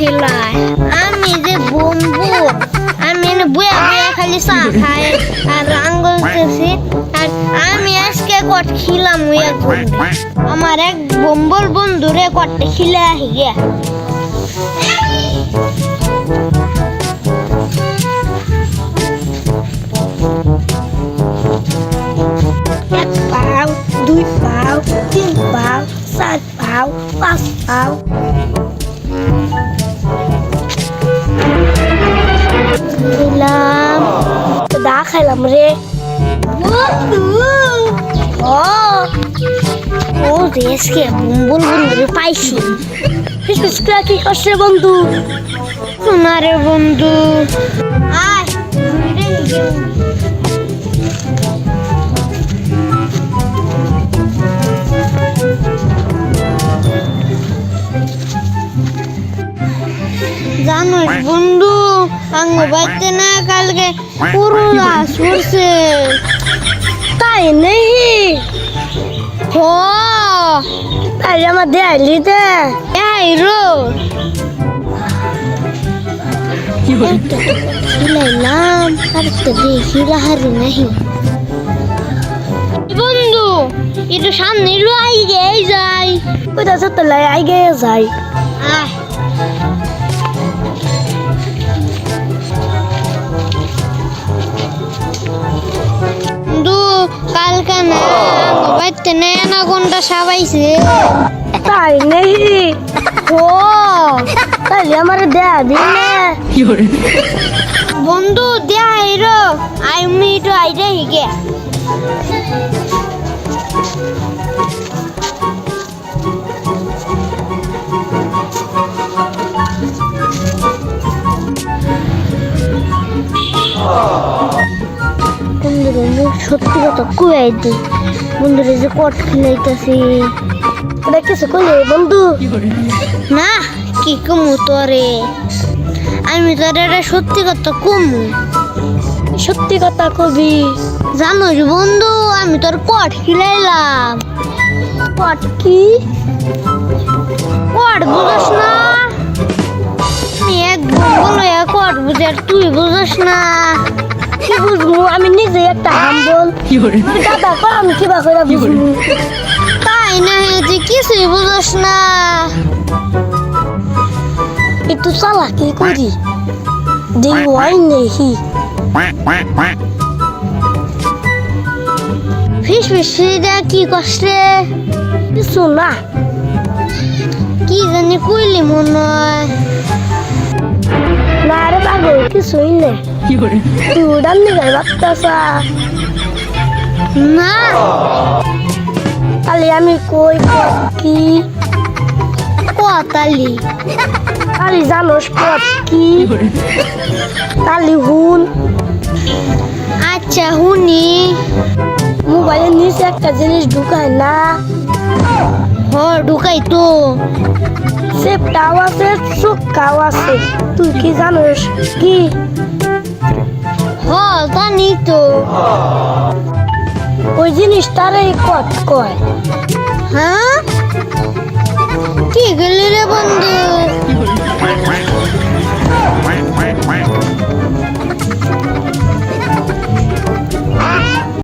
খেলায় আমি যে বম্বু, আমি বুয়া বুয়া খালি চা খাই, আর আঙ্গুল তেছি আর আমি আজকে কট খিলাম আমার এক বম্বল বন্ধুরে কটে খিলে আহি গিয়া এক পাও, দুই পাও, তিন পাও, চার পাও, পাঁচ পাও। খাইলাম রে। ও দেশকে বুম্বুল বন্ধুরে পাইছি। কি করছে বন্ধু? সোনারে বন্ধু। আয় জানোস বন্ধু, আঙ্গ বাড়িতে না কালকে পুরো রাস করছে তাই নেই হ তাই আমার দেয়ালি দে এই রো। খিলাইলাম আর তো দেখি রাহারি নাহি। বন্ধু একটু সামনে লো আইগে যাই। কোথা তো লাই আইগে যাই। আয় কোনটা সাবাইছে। তাই নেই ও। তাহলে আমার দেয়া দিলে বন্ধু দেয়া হিরো আমি তো আইরে হিগে সত্যি কথা কুয়াই দি। বন্ধুরে যে কট খেলাইতেছি। এটা কিছু বন্ধু? না কি কমু তোরে? আমি তোর এটা সত্যি কথা কমু। সত্যি কথা কবি। জানোস বন্ধু আমি তোর কট খিলাইলাম। কট কি? কট বুঝস না। আমি এক বলো এক কট বুঝে আর তুই বুঝস না। কি বুঝব? আমি নিজে একটা হাম্বল। দাদা কর আমি কিবা করে বুঝব? তাই না যে কিছুই বুঝস না। একটু চালাকি করি। দেই ওয়াই নেহি। ফিস ফিস দা কি কষ্টে কিছু না। কি জানি কইলি মনে হয়। কিছুই নেই। তুই উড়ান দিকে বাচ্চা না। তাহলে আমি কই কি? তালি তালি জানোস পথ কি? তালি হুন। আচ্ছা হুনি। মোবাইলের নিচে একটা জিনিস ঢুকায় না। হ ঢুকাই তো। সেপটাও আছে চোখটাও আছে। তুই কি জানোস কি? হ্যাঁ জানি তো। ওই জিনিসটারে কট কয়? হ্যাঁ? কি গেলি রে বন্ধু?